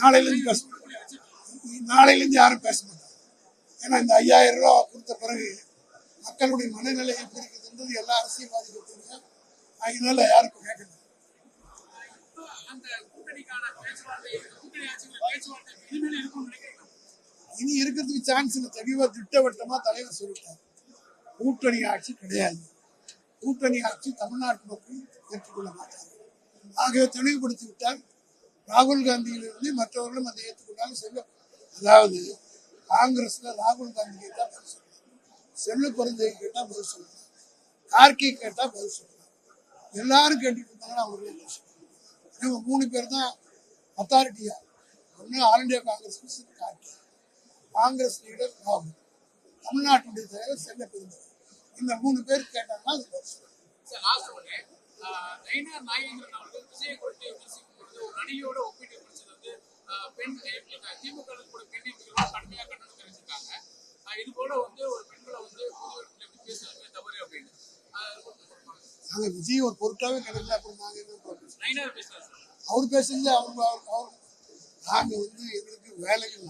நாளையிலேருந்து பேச நாளையிலேருந்து யாரும் பேச மாட்டாங்க. ஏன்னா இந்த ஐயாயிரம் ரூபா கொடுத்த பிறகு மக்களுடைய மனநிலை எப்படி இருக்குதுன்றது எல்லா அரசியல்வாதிகளும் தெரியும் அதனால யாருக்கும் கேட்கணும் அந்த கூட்டணிக்கான இனி இருக்கிறதுக்கு சான்ஸ் இல்லை. தெளிவாக திட்டவட்டமாக தலைவர் சொல்லிட்டார். கூட்டணி ஆட்சி கிடையாது. கூட்டணி ஆட்சி தமிழ்நாட்டு மக்கள் ஏற்றுக்கொள்ள மாட்டாங்க ஆகவே தெளிவுபடுத்தி விட்டால் ராகுல் காந்தியிலிருந்து மற்றவர்களும் அதை ஏற்றுக்கொண்டாலும் செல்ல அதாவது காங்கிரஸ்ல ராகுல் காந்தி கேட்டா பதில் சொல்லலாம் செல்லு குழந்தை கேட்டா பதில் சொல்லலாம் கார்கே கேட்டா பதில் சொல்லலாம் எல்லாரும் கேட்டுட்டு இருந்தாங்கன்னா அவங்களே பதில் இவங்க மூணு பேர் தான் அத்தாரிட்டியா ஒன்று all India Congress Kharge. Congress leader ராகுல். தமிழ்நாட்டுடைய தலைவர் செல்ல பெருந்தவர் இந்த மூணு பேர் கேட்டாங்கன்னா அது பதில் சொல்லலாம். சார் அவர்கள் குறித்து நடிகையோட ஒப்பிட்டு பிடிச்சது வந்து பெண் திமுக கூட பெண் எம்பிகளும் கடுமையாக கண்டனம் தெரிவிச்சிருக்காங்க. இது போல வந்து ஒரு பெண்களை வந்து பொது இடத்துல இப்படி பேசுறது தவறு அப்படின்னு. நாங்க விஜய் ஒரு பொருட்டாவே கிடைக்கல அப்புறம் நாங்க என்ன சார். அவர் பேசுறது அவங்க அவர் நாங்க வந்து எங்களுக்கு வேலைகள்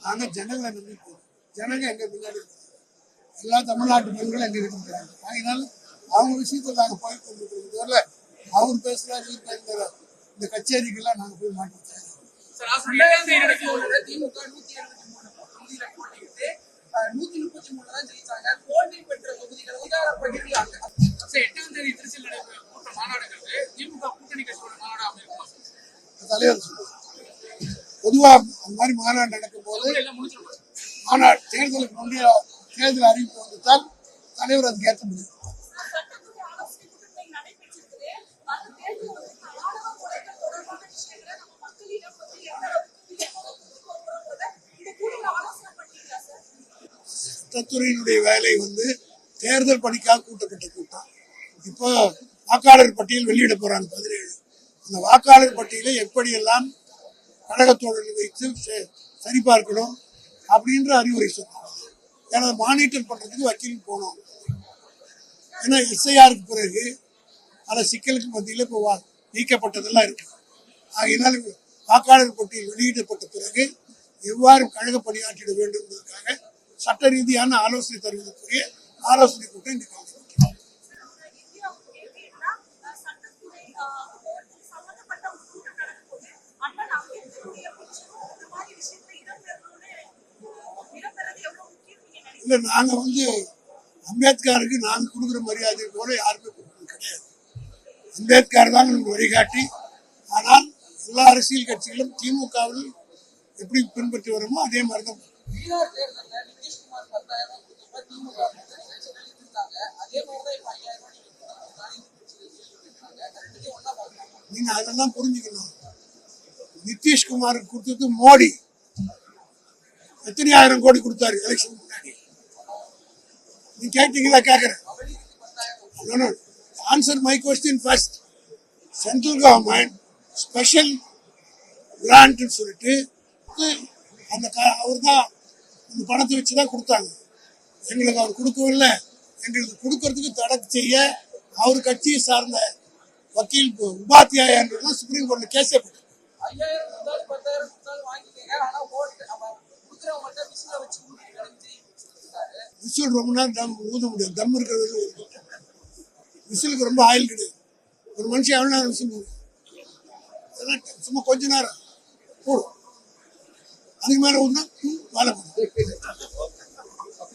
நாங்க ஜனங்களை நம்பி போறோம். ஜனங்க எங்க பின்னாடி. எல்லா தமிழ்நாட்டு பெண்களும் எங்க இருக்கிறாங்க அதனால அவங்க விஷயத்துல நாங்க போய் கொண்டு வரல அவர் பேசுறாரு இவர் பேசுறாரு. இந்த கச்சேரிக்கெல்லாம் நாங்க போய் மாட்டோம் திமுக நூத்தி எழுபத்தி மூணு தொகுதியில போட்டியிட்டு நூத்தி முப்பத்தி மூணு தான் ஜெயிச்சாங்க. பெற்ற தொகுதிகளை பகிர்ந்தாங்க சார் எட்டாம் தேதி திருச்சியில் நடைபெற கூட்ட மாநாடுங்கிறது திமுக கூட்டணி கட்சியோட மாநாடு அமைக்குமா தலைவர் பொதுவா அந்த மாதிரி மாநாடு நடக்கும் போது மாநாடு தேர்தலுக்கு முந்தைய தேர்தல் அறிவிப்பு வந்துட்டால் தலைவர் அதுக்கு ஏற்ற முடியும். சட்டத்துறையினுடைய வேலை வந்து தேர்தல் பணிக்காக கூட்டப்பட்ட கூட்டம். இப்போ வாக்காளர் பட்டியல் வெளியிட போறாங்க பதினேழு. அந்த வாக்காளர் பட்டியலை எப்படியெல்லாம் கழகத்தோடு வைத்து ச- சரிபார்க்கணும் அப்படின்ற அறிவுரை சொன்னாங்க. ஏன்னா மானிட்டர் பண்றதுக்கு வக்கீல் போனோம். ஏன்னா எஸ்ஐஆருக்கு பிறகு பல சிக்கலுக்கு மத்தியில் இப்போ வா- நீக்கப்பட்டதெல்லாம் இருக்கு. ஆகையினால் வாக்காளர் பட்டியல் வெளியிடப்பட்ட பிறகு எவ்வாறு கழக பணியாற்றிட வேண்டும் என்பதற்காக சட்ட ரீதியான ஆலோசனை தருவதற்குரிய ஆலோசனை கூட்டம் இன்றைக்கு இந்த மாதிரி இல்லை நாங்கள் வந்து அம்பேத்கருக்கு நாங்கள் கொடுக்குற மரியாதை போல யாருமே கொடுக்கறது கிடையாது. அம்பேத்கர் தான் நமக்கு வழிகாட்டி. ஆனால் எல்லா அரசியல் கட்சிகளும் திமுகவில் எப்படி பின்பற்றி வருமோ அதே மாதிரி தான் பீகார் தேர்தல்ல நிதிஷ்குமார் பத்தாயிரம் ரூபாய் கொடுத்தப்ப திமுக அதே மாதிரிதான் இப்ப ஐயாயிரம் ரூபாய் நீங்க அதெல்லாம் புரிஞ்சுக்கணும். நிதிஷ்குமாருக்கு கொடுத்தது மோடி. எத்தனை ஆயிரம் கோடி கொடுத்தாரு எலெக்ஷன் முன்னாடி. நீ கேட்டீங்களா கேட்கறேன் answer my question first central government special கிராண்ட்னு சொல்லிட்டு அந்த அவர் தான் இந்த பணத்தை வச்சு தான் கொடுத்தாங்க. எங்களுக்கு அவர் கொடுக்கவும் இல்லை எங்களுக்கு கொடுக்கறதுக்கு தடை செய்ய அவர் கட்சியை சார்ந்த வக்கீல் உபாத்தியாயன்றதுலாம் சுப்ரீம் கோர்ட்ல கேஸே போட்டு ஐயாயிரம் கொடுத்தாலும் பத்தாயிரம் கொடுத்தாலும் வாங்கிக்கங்க. ஆனா ஓட்டு அவ கொடுக்குறவங்கள்ட்ட விசில ரொம்ப நேரம் தம் ஊத முடியாது. தம் இருக்கிறது விசிலுக்கு ரொம்ப ஆயில் கிடையாது. ஒரு மனுஷன் எவ்வளோ நேரம் விசில்? அதெல்லாம் சும்மா கொஞ்ச நேரம். போடும் அதுக்கு மேலே ஊதுனா ம், வேலை பண்ணும்